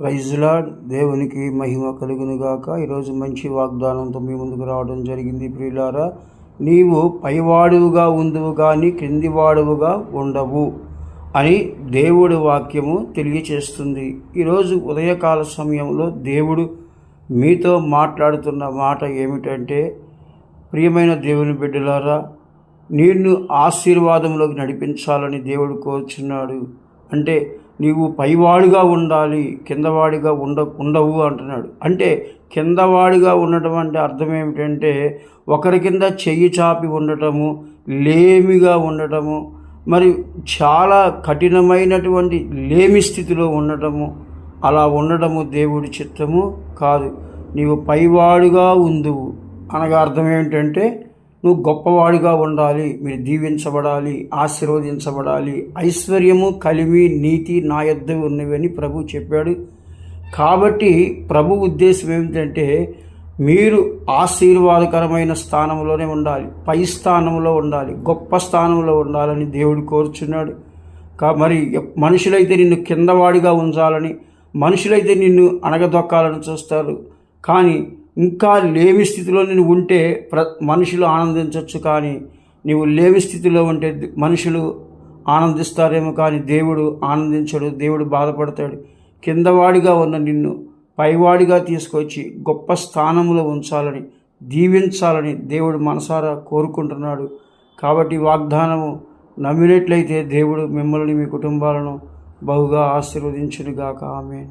ప్రైజ్లా దేవునికి మహిమ కలుగునుగాక ఈరోజు మంచి వాగ్దానంతో మీ ముందుకు రావడం జరిగింది ప్రియులారా. నీవు పైవాడువుగా ఉందువు కానీ క్రిందివాడువుగా ఉండవు అని దేవుడు వాక్యము తెలియచేస్తుంది. ఈరోజు ఉదయకాల సమయంలో దేవుడు మీతో మాట్లాడుతున్న మాట ఏమిటంటే ప్రియమైన దేవుని బిడ్డలారా నిన్ను ఆశీర్వాదంలోకి నడిపించాలని దేవుడు కోరుచున్నాడు. అంటే నీవు పైవాడిగా ఉండాలి కిందవాడిగా ఉండ ఉండవు అంటున్నాడు. అంటే కిందవాడిగా ఉండటం అంటే అర్థం ఏమిటంటే ఒకరి కింద చెయ్యి చాపి ఉండటము లేమిగా ఉండటము మరి చాలా కఠినమైనటువంటి లేమి స్థితిలో ఉండటము అలా ఉండటము దేవుడి చిత్తము కాదు. నీవు పైవాడుగా ఉందువు అనగా అర్థం ఏమిటంటే నువ్వు గొప్పవాడిగా ఉండాలి మీరు దీవించబడాలి ఆశీర్వదించబడాలి ఐశ్వర్యము కలిమి నీతి నా యొద్ద ఉన్నవని ప్రభు చెప్పాడు. కాబట్టి ప్రభు ఉద్దేశం ఏమిటంటే మీరు ఆశీర్వాదకరమైన స్థానంలోనే ఉండాలి పై స్థానంలో ఉండాలి గొప్ప స్థానంలో ఉండాలని దేవుడు కోరుచున్నాడు. కా మరి మనుషులైతే నిన్ను కిందవాడిగా ఉంచాలని మనుషులైతే నిన్ను అణగదొక్కాలని చూస్తారు. కానీ ఇంకా లేమి స్థితిలో నేను ఉంటే ప్ర మనుషులు ఆనందించవచ్చు కానీ నీవు లేమి స్థితిలో ఉంటే మనుషులు ఆనందిస్తారేమో కానీ దేవుడు ఆనందించడు దేవుడు బాధపడతాడు. కిందవాడిగా ఉన్న నిన్ను పైవాడిగా తీసుకొచ్చి గొప్ప స్థానంలో ఉంచాలని దీవించాలని దేవుడు మనసారా కోరుకుంటున్నాడు. కాబట్టి వాగ్దానము నమ్మినట్లయితే దేవుడు మిమ్మల్ని మీ కుటుంబాలను బహుగా ఆశీర్వదించునుగాక. ఆమె